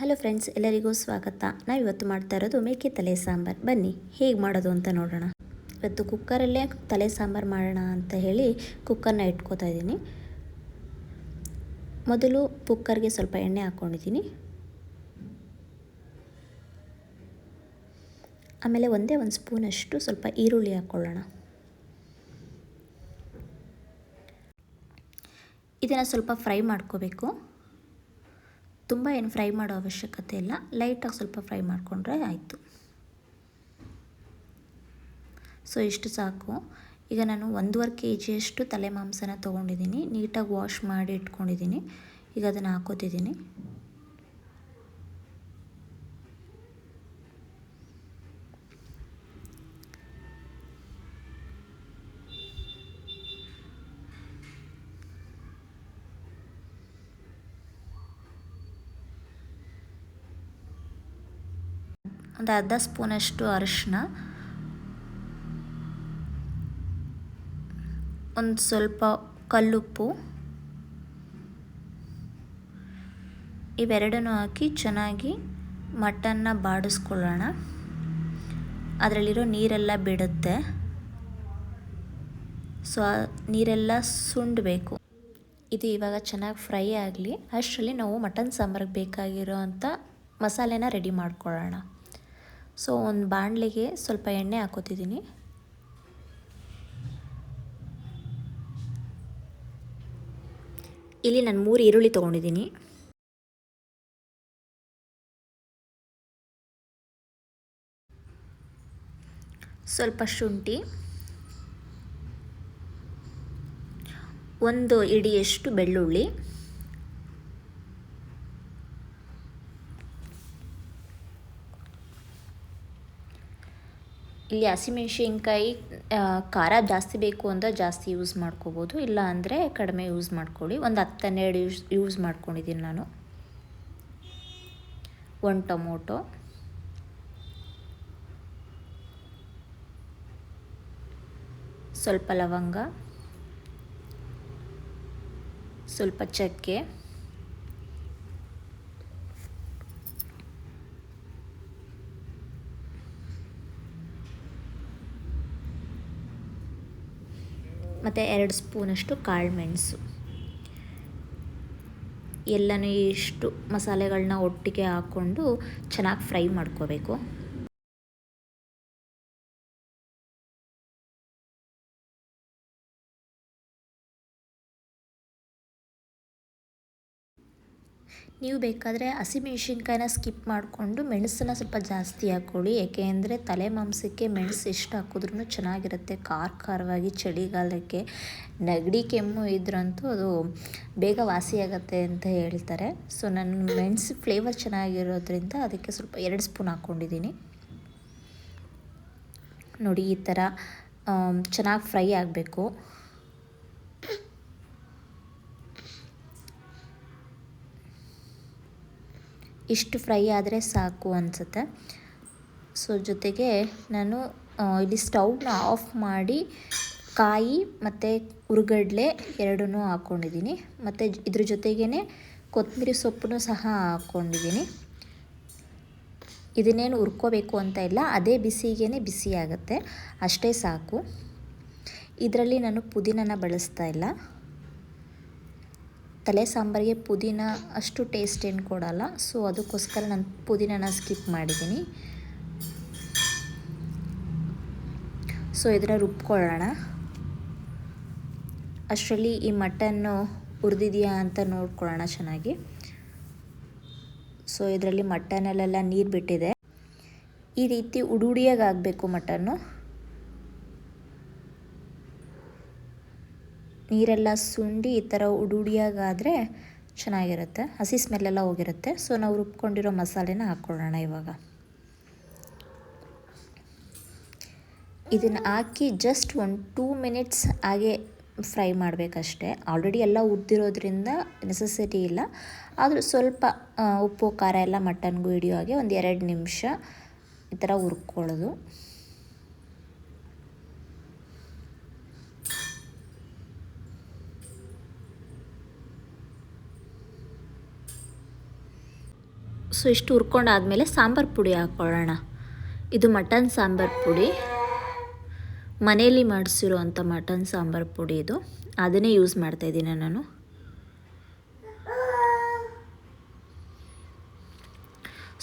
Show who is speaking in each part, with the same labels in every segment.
Speaker 1: Hello friends, ಎಲ್ಲರಿಗೂ ಸ್ವಾಗತ. ನಾವು ಇವತ್ತು ಮಾಡ್ತಾ ಇರೋದು ಮೇಕೆ ತಲೆ ಸಾಂಬಾರು. ಬನ್ನಿ, ಹೇಗೆ ಮಾಡೋದು ಅಂತ ನೋಡೋಣ. ಇವತ್ತು ಕುಕ್ಕರಲ್ಲೇ ತಲೆ ಸಾಂಬಾರು ಮಾಡೋಣ ಅಂತ ಹೇಳಿ ಕುಕ್ಕರ್ನ ಇಟ್ಕೋತಾ ಇದ್ದೀನಿ. ಮೊದಲು ಕುಕ್ಕರ್ಗೆ ಸ್ವಲ್ಪ ಎಣ್ಣೆ ಹಾಕ್ಕೊಂಡಿದ್ದೀನಿ ಆಮೇಲೆ ಒಂದೇ ಒಂದು ಸ್ಪೂನಷ್ಟು ಸ್ವಲ್ಪ ಈರುಳ್ಳಿ ಹಾಕ್ಕೊಳ್ಳೋಣ ಇದನ್ನು ಸ್ವಲ್ಪ ಫ್ರೈ ಮಾಡ್ಕೋಬೇಕು. ತುಂಬ ಏನು ಫ್ರೈ ಮಾಡೋ ಅವಶ್ಯಕತೆ ಇಲ್ಲ. ಲೈಟಾಗಿ ಸ್ವಲ್ಪ ಫ್ರೈ ಮಾಡಿಕೊಂಡ್ರೆ ಆಯಿತು. ಸೊ, ಇಷ್ಟು ಸಾಕು. ಈಗ ನಾನು ಒಂದೂವರೆ ಕೆ ಜಿಯಷ್ಟು ತಲೆ ಮಾಂಸನ ತೊಗೊಂಡಿದ್ದೀನಿ. ನೀಟಾಗಿ ವಾಶ್ ಮಾಡಿ ಇಟ್ಕೊಂಡಿದ್ದೀನಿ. ಈಗ ಅದನ್ನು ಹಾಕೋತಿದ್ದೀನಿ. ಒಂದು ಅರ್ಧ ಸ್ಪೂನಷ್ಟು ಅರಿಶಿನ ಒಂದು ಸ್ವಲ್ಪ ಕಲ್ಲುಪ್ಪು. ಇವೆರಡನ್ನು ಹಾಕಿ ಚೆನ್ನಾಗಿ ಮಟನ್ನ ಬಾಡಿಸ್ಕೊಳ್ಳೋಣ. ಅದರಲ್ಲಿರೋ ನೀರೆಲ್ಲ ಬಿಡುತ್ತೆ. ಸೊ ನೀರೆಲ್ಲ ಸುಂಡಬೇಕು. ಇದು ಇವಾಗ ಚೆನ್ನಾಗಿ ಫ್ರೈ ಆಗಲಿ. ಅಷ್ಟರಲ್ಲಿ ನಾವು ಮಟನ್ ಸಾಂಬಾರಿಗೆ ಬೇಕಾಗಿರೋ ಅಂಥ ಮಸಾಲೆನ ರೆಡಿ ಮಾಡ್ಕೊಳ್ಳೋಣ. ಸೊ ಒಂದು ಬಾಣಲೆಗೆ ಸ್ವಲ್ಪ ಎಣ್ಣೆ ಹಾಕೋತಿದ್ದೀನಿ. ಇಲ್ಲಿ ನಾನು ಮೂರು ಈರುಳ್ಳಿ ತೊಗೊಂಡಿದ್ದೀನಿ. ಸ್ವಲ್ಪ ಶುಂಠಿ. ಒಂದು ಇಡಿಯಷ್ಟು ಬೆಳ್ಳುಳ್ಳಿ. ಇಲ್ಲಿ ಹಸಿಮೆಣ್ಸಿನ್ಕಾಯಿ ಖಾರ ಜಾಸ್ತಿ ಬೇಕು ಅಂದರೆ ಜಾಸ್ತಿ ಯೂಸ್ ಮಾಡ್ಕೋಬೋದು. ಇಲ್ಲ ಅಂದರೆ ಕಡಿಮೆ ಯೂಸ್ ಮಾಡ್ಕೊಳ್ಳಿ. ಒಂದು ಹತ್ತು ಹನ್ನೆರಡು ಯೂಸ್ ಯೂಸ್ ಮಾಡ್ಕೊಂಡಿದ್ದೀನಿ ನಾನು. ಒಂದು ಟೊಮೊಟೊ. ಸ್ವಲ್ಪ ಲವಂಗ. ಸ್ವಲ್ಪ ಚಕ್ಕೆ. ಮತ್ತು ಎರಡು ಸ್ಪೂನಷ್ಟು ಕಾಳು ಮೆಣಸು. ಎಲ್ಲನೂ ಇಷ್ಟು ಮಸಾಲೆಗಳನ್ನ ಒಟ್ಟಿಗೆ ಹಾಕ್ಕೊಂಡು ಚೆನ್ನಾಗಿ ಫ್ರೈ ಮಾಡ್ಕೋಬೇಕು. ನೀವು ಬೇಕಾದರೆ ಹಸಿಮೆಣ್ಸಿನ್ಕಾಯಿನ ಸ್ಕಿಪ್ ಮಾಡಿಕೊಂಡು ಮೆಣಸನ್ನು ಸ್ವಲ್ಪ ಜಾಸ್ತಿ ಹಾಕ್ಕೊಳ್ಳಿ. ಏಕೆಂದರೆ ತಲೆ ಮಾಂಸಕ್ಕೆ ಮೆಣಸು ಎಷ್ಟು ಹಾಕಿದ್ರೂ ಚೆನ್ನಾಗಿರುತ್ತೆ. ಖಾರ ಖಾರವಾಗಿ ಚಳಿಗಾಲಕ್ಕೆ ನೆಗಡಿ ಕೆಮ್ಮು ಇದ್ರಂತೂ ಅದು ಬೇಗ ವಾಸಿಯಾಗತ್ತೆ ಅಂತ ಹೇಳ್ತಾರೆ. ಸೊ ನಾನು ಮೆಣಸು ಫ್ಲೇವರ್ ಚೆನ್ನಾಗಿರೋದ್ರಿಂದ ಅದಕ್ಕೆ ಸ್ವಲ್ಪ ಎರಡು ಸ್ಪೂನ್ ಹಾಕ್ಕೊಂಡಿದ್ದೀನಿ. ನೋಡಿ ಈ ಥರ ಚೆನ್ನಾಗಿ ಫ್ರೈ ಆಗಬೇಕು. ಇಷ್ಟು ಫ್ರೈ ಆದರೆ ಸಾಕು ಅನಿಸುತ್ತೆ. ಸೊ ಜೊತೆಗೆ ನಾನು ಇಲ್ಲಿ ಸ್ಟೌವ್ನ ಆಫ್ ಮಾಡಿ ಕಾಯಿ ಮತ್ತು ಉರುಗಡ್ಲೆ ಎರಡನ್ನೂ ಹಾಕ್ಕೊಂಡಿದ್ದೀನಿ ಮತ್ತು ಇದ್ರ ಜೊತೆಗೇ ಕೊತ್ತಂಬರಿ ಸೊಪ್ಪನ್ನು ಸಹ ಹಾಕ್ಕೊಂಡಿದ್ದೀನಿ ಇದನ್ನೇನು ಹುರ್ಕೋಬೇಕು ಅಂತ ಇಲ್ಲ, ಅದೇ ಬಿಸಿಗೇ ಬಿಸಿ ಆಗುತ್ತೆ ಅಷ್ಟೇ ಸಾಕು. ಇದರಲ್ಲಿ ನಾನು ಪುದೀನನ ಬಳಸ್ತಾ ಇಲ್ಲ. ತಲೆ ಸಾಂಬಾರಿಗೆ ಪುದೀನ ಅಷ್ಟು ಟೇಸ್ಟ್ ಏನು ಕೊಡಲ್ಲ. ಸೊ ಅದಕ್ಕೋಸ್ಕರ ನಾನು ಪುದೀನನ ಸ್ಕಿಪ್ ಮಾಡಿದ್ದೀನಿ. ಸೊ ಇದನ್ನು ರುಬ್ಕೊಳ್ಳೋಣ. ಅಷ್ಟರಲ್ಲಿ ಈ ಮಟನ್ನು ಹುರಿದಿದೆಯಾ ಅಂತ ನೋಡ್ಕೊಳ್ಳೋಣ ಚೆನ್ನಾಗಿ. ಸೊ ಇದರಲ್ಲಿ ಮಟನಲ್ಲೆಲ್ಲ ನೀರು ಬಿಟ್ಟಿದೆ. ಈ ರೀತಿ ಉಡುಡಿಯಾಗಬೇಕು ಮಟನ್ನು. ನೀರೆಲ್ಲ ಸುಂಡಿ ಈ ಥರ ಉಡುಡಿಯಾಗಾದರೆ ಚೆನ್ನಾಗಿರುತ್ತೆ. ಹಸಿ ಸ್ಮೆಲ್ಲೆಲ್ಲ ಹೋಗಿರುತ್ತೆ. ಸೊ ನಾವು ರುಬ್ಕೊಂಡಿರೋ ಮಸಾಲೆನ ಹಾಕ್ಕೊಳ್ಳೋಣ ಇವಾಗ. ಇದನ್ನು ಹಾಕಿ ಜಸ್ಟ್ ಒಂದು ಟೂ ಮಿನಿಟ್ಸ್ ಹಾಗೆ ಫ್ರೈ ಮಾಡಬೇಕಷ್ಟೆ. ಆಲ್ರೆಡಿ ಎಲ್ಲ ಉದ್ದಿರೋದ್ರಿಂದ ನೆಸಸಿಟಿ ಇಲ್ಲ. ಆದರೂ ಸ್ವಲ್ಪ ಉಪ್ಪು, ಖಾರ ಎಲ್ಲ ಮಟನ್ಗೂ ಹಿಡಿಯೋ ಹಾಗೆ ಒಂದು ಎರಡು ನಿಮಿಷ ಈ ಥರ ಹುರ್ಕೊಳ್ಳೋದು. ಸೊ ಇಷ್ಟು ಹುರ್ಕೊಂಡಾದಮೇಲೆ ಸಾಂಬಾರು ಪುಡಿ ಹಾಕ್ಕೊಳ್ಳೋಣ ಇದು ಮಟನ್ ಸಾಂಬಾರು ಪುಡಿ. ಮನೆಯಲ್ಲಿ ಮಾಡಿಸಿರೋ ಅಂಥ ಮಟನ್ ಸಾಂಬಾರು ಪುಡಿ ಇದು. ಅದನ್ನೇ ಯೂಸ್ ಮಾಡ್ತಾಯಿದ್ದೀನಿ ನಾನು.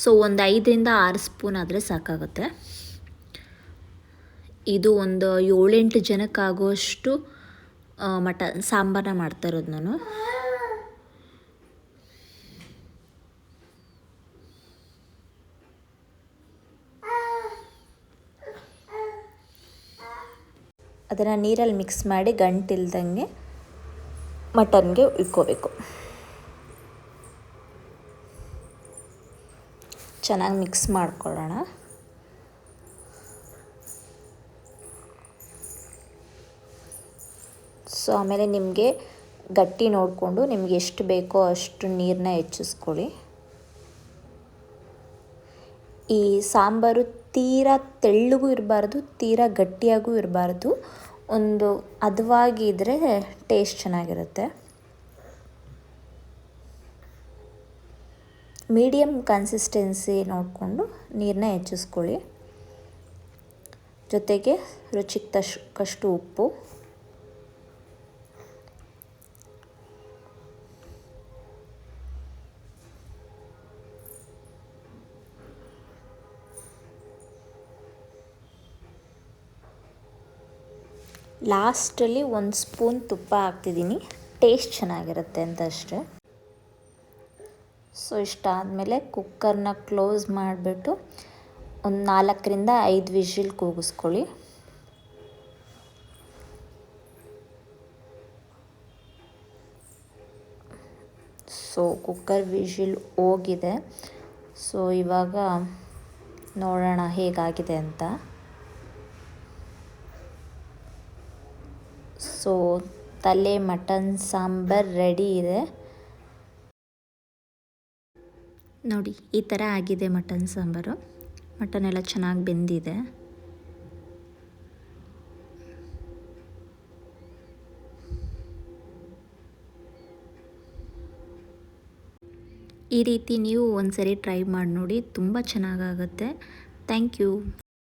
Speaker 1: ಸೊ ಒಂದು ಐದರಿಂದ ಆರು ಸ್ಪೂನ್ ಆದರೆ ಸಾಕಾಗುತ್ತೆ. ಇದು ಒಂದು ಏಳೆಂಟು ಜನಕ್ಕಾಗುವಷ್ಟು ಮಟನ್ ಸಾಂಬಾರನ್ನ ಮಾಡ್ತಾ ಇರೋದು ನಾನು. ಅದನ್ನು ನೀರಲ್ಲಿ ಮಿಕ್ಸ್ ಮಾಡಿ ಗಂಟಿಲ್ದಂಗೆ ಮಟನ್ಗೆ ಇಕ್ಕೋಬೇಕು ಚೆನ್ನಾಗಿ ಮಿಕ್ಸ್ ಮಾಡ್ಕೊಳ್ಳೋಣ. ಸೊ ಆಮೇಲೆ ನಿಮಗೆ ಗಟ್ಟಿ ನೋಡಿಕೊಂಡು ನಿಮ್ಗೆ ಎಷ್ಟು ಬೇಕೋ ಅಷ್ಟು ನೀರನ್ನ ಹೆಚ್ಚಿಸ್ಕೊಳ್ಳಿ. ಈ ಸಾಂಬಾರು ತೀರಾ ತೆಳ್ಳಗೂ ಇರಬಾರ್ದು, ತೀರಾ ಗಟ್ಟಿಯಾಗೂ ಇರಬಾರ್ದು. ಒಂದು ಹದವಾಗಿದ್ರೆ ಟೇಸ್ಟ್ ಚೆನ್ನಾಗಿರುತ್ತೆ. ಮೀಡಿಯಮ್ ಕನ್ಸಿಸ್ಟೆನ್ಸಿ ನೋಡಿಕೊಂಡು ನೀರನ್ನ ಹೆಚ್ಚಿಸ್ಕೊಳ್ಳಿ. ಜೊತೆಗೆ ರುಚಿಗೆ ತಕ್ಕಷ್ಟು ಉಪ್ಪು. ಲಾಸ್ಟಲ್ಲಿ ಒಂದು ಸ್ಪೂನ್ ತುಪ್ಪ ಹಾಕ್ತಿದ್ದೀನಿ. ಟೇಸ್ಟ್ ಚೆನ್ನಾಗಿರುತ್ತೆ ಅಂತ ಅಷ್ಟೇ. ಸೊ ಇಷ್ಟಾದಮೇಲೆ ಕುಕ್ಕರ್ನ ಕ್ಲೋಸ್ ಮಾಡಿಬಿಟ್ಟು ಒಂದು ನಾಲ್ಕರಿಂದ ಐದು ವಿಷಿಲ್ ಕೂಗಿಸ್ಕೊಳ್ಳಿ. ಸೊ ಕುಕ್ಕರ್ ವಿಷಿಲ್ ಹೋಗಿದೆ. ಸೊ ಇವಾಗ ನೋಡೋಣ ಹೇಗಾಗಿದೆ ಅಂತ. ಸೊ, ತಲೆ ಮಟನ್ ಸಾಂಬಾರ್ ರೆಡಿ ಇದೆ. ನೋಡಿ, ಈ ಥರ ಆಗಿದೆ ಮಟನ್ ಸಾಂಬಾರು. ಮಟನ್ ಎಲ್ಲ ಚೆನ್ನಾಗಿ ಬೆಂದಿದೆ. ಈ ರೀತಿ ನೀವು ಒಂದ್ಸರಿ ಟ್ರೈ ಮಾಡಿ ನೋಡಿ, ತುಂಬ ಚೆನ್ನಾಗಾಗುತ್ತೆ. Thank you.